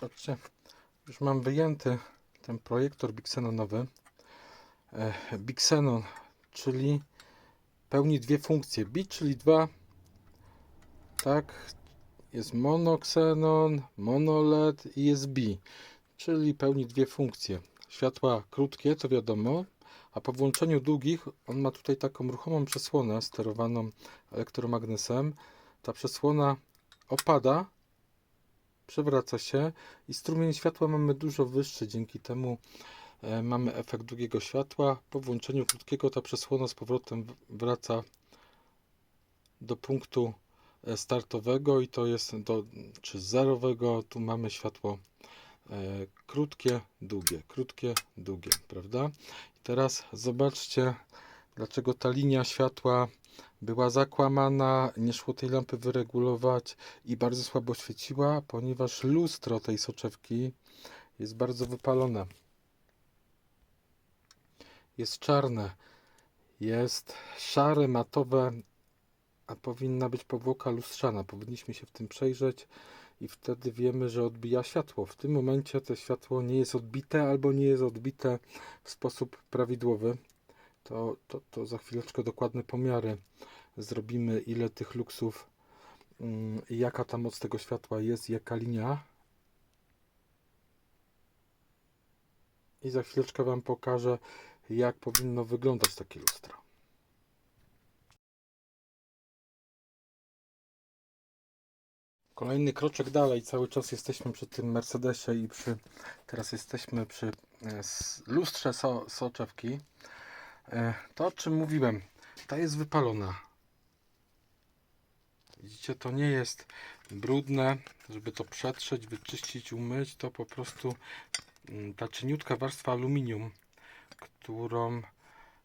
Patrzcie, już mam wyjęty ten projektor Bixenonowy. E, Bixenon, czyli pełni dwie funkcje. Bit, czyli dwa, tak, jest monoksenon, monoled i jest bi, czyli pełni dwie funkcje. Światła krótkie, to wiadomo, a po włączeniu długich on ma tutaj taką ruchomą przesłonę sterowaną elektromagnesem. Ta przesłona opada, przewraca się i strumień światła mamy dużo wyższy. Dzięki temu e, mamy efekt długiego światła. Po włączeniu krótkiego ta przesłona z powrotem wraca do punktu e, startowego i to jest do czy zerowego. Tu mamy światło e, krótkie, długie, krótkie, długie, prawda? I teraz zobaczcie, dlaczego ta linia światła była zakłamana, nie szło tej lampy wyregulować i bardzo słabo świeciła, ponieważ lustro tej soczewki jest bardzo wypalone. Jest czarne, jest szare, matowe, a powinna być powłoka lustrzana. Powinniśmy się w tym przejrzeć i wtedy wiemy, że odbija światło. W tym momencie to światło nie jest odbite albo nie jest odbite w sposób prawidłowy. To, to, to za chwileczkę dokładne pomiary zrobimy, ile tych luksów, mm, jaka ta moc tego światła jest, jaka linia. I za chwileczkę Wam pokażę, jak powinno wyglądać takie lustro. Kolejny kroczek dalej, cały czas jesteśmy przy tym Mercedesie i przy, teraz jesteśmy przy e, lustrze so, soczewki. E, To o czym mówiłem, ta jest wypalona. Widzicie, to nie jest brudne, żeby to przetrzeć, wyczyścić, umyć, to po prostu mm, ta cieniutka warstwa aluminium, którą,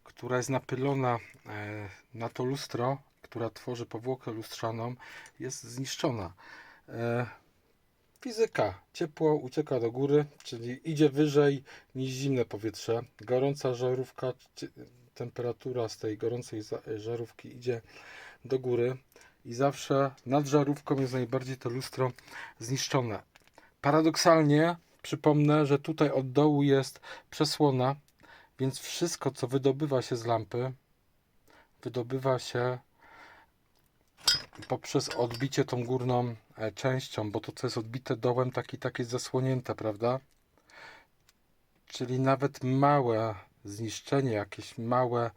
która jest napylona e, na to lustro, która tworzy powłokę lustrzaną, jest zniszczona. Fizyka. Ciepło ucieka do góry, czyli idzie wyżej niż zimne powietrze. Gorąca żarówka, temperatura z tej gorącej żarówki idzie do góry i zawsze nad żarówką jest najbardziej to lustro zniszczone. Paradoksalnie przypomnę, że tutaj od dołu jest przesłona, więc wszystko co wydobywa się z lampy wydobywa się poprzez odbicie tą górną e, częścią, bo to co jest odbite dołem, tak i tak jest zasłonięte, prawda? Czyli nawet małe zniszczenie, jakieś małe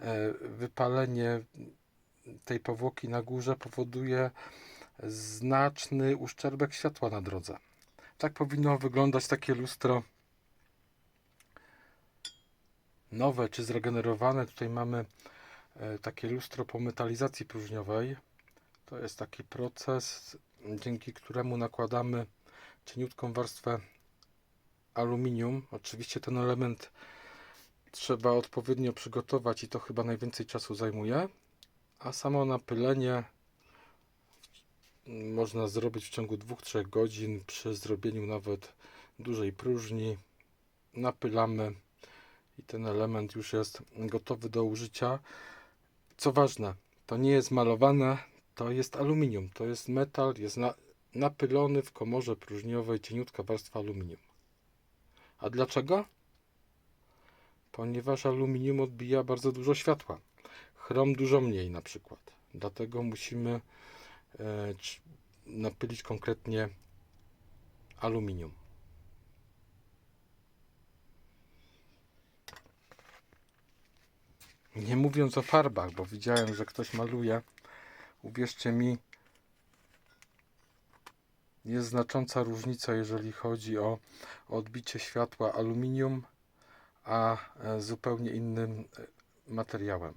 e, wypalenie tej powłoki na górze powoduje znaczny uszczerbek światła na drodze. Tak powinno wyglądać takie lustro nowe czy zregenerowane. Tutaj mamy e, takie lustro po metalizacji próżniowej. To jest taki proces, dzięki któremu nakładamy cieniutką warstwę aluminium. Oczywiście ten element trzeba odpowiednio przygotować i to chyba najwięcej czasu zajmuje. A samo napylenie można zrobić w ciągu 2-3 godzin przy zrobieniu nawet dużej próżni. Napylamy i ten element już jest gotowy do użycia. Co ważne, to nie jest malowane, to jest aluminium, to jest metal, jest na, napylony w komorze próżniowej cieniutka warstwa aluminium. A dlaczego? Ponieważ aluminium odbija bardzo dużo światła. Chrom dużo mniej na przykład. Dlatego musimy e, napylić konkretnie aluminium. Nie mówiąc o farbach, bo widziałem, że ktoś maluje. Uwierzcie mi, jest znacząca różnica, jeżeli chodzi o odbicie światła aluminium, a e, zupełnie innym e, materiałem.